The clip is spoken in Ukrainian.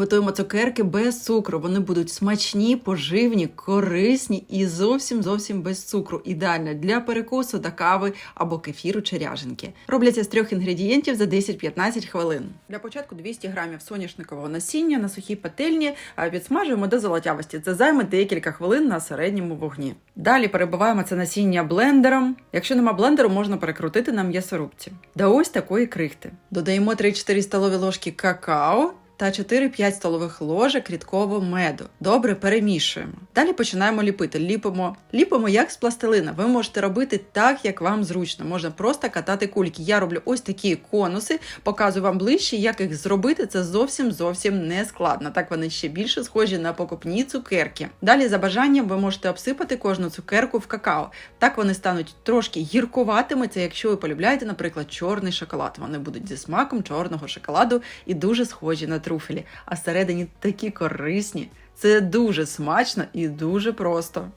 Готуємо цукерки без цукру. Вони будуть смачні, поживні, корисні і зовсім зовсім без цукру. Ідеально для перекусу та кави або кефіру чи ряженки. Робляться з трьох інгредієнтів за 10-15 хвилин. Для початку 200 грамів соняшникового насіння на сухій пательні а, підсмажуємо до золотявості. Це займе декілька хвилин на середньому вогні. Далі перебиваємо це насіння блендером. Якщо нема блендеру, можна перекрутити на м'ясорубці. До ось такої крихти. Додаємо 3-4 столові ложки какао та 4-5 столових ложок рідкового меду. Добре перемішуємо. Далі починаємо ліпити. Ліпимо, ліпимо як з пластилина. Ви можете робити так, як вам зручно. Можна просто катати кульки. Я роблю ось такі конуси, показую вам ближче, як їх зробити. Це зовсім зовсім не складно. Так вони ще більше схожі на покупні цукерки. Далі, за бажанням, ви можете обсипати кожну цукерку в какао. Так вони стануть трошки гіркуватими. Це якщо ви полюбляєте, наприклад, чорний шоколад. Вони будуть зі смаком чорного шоколаду і дуже схожі на труфелі, а всередині такі корисні. Це дуже смачно і дуже просто.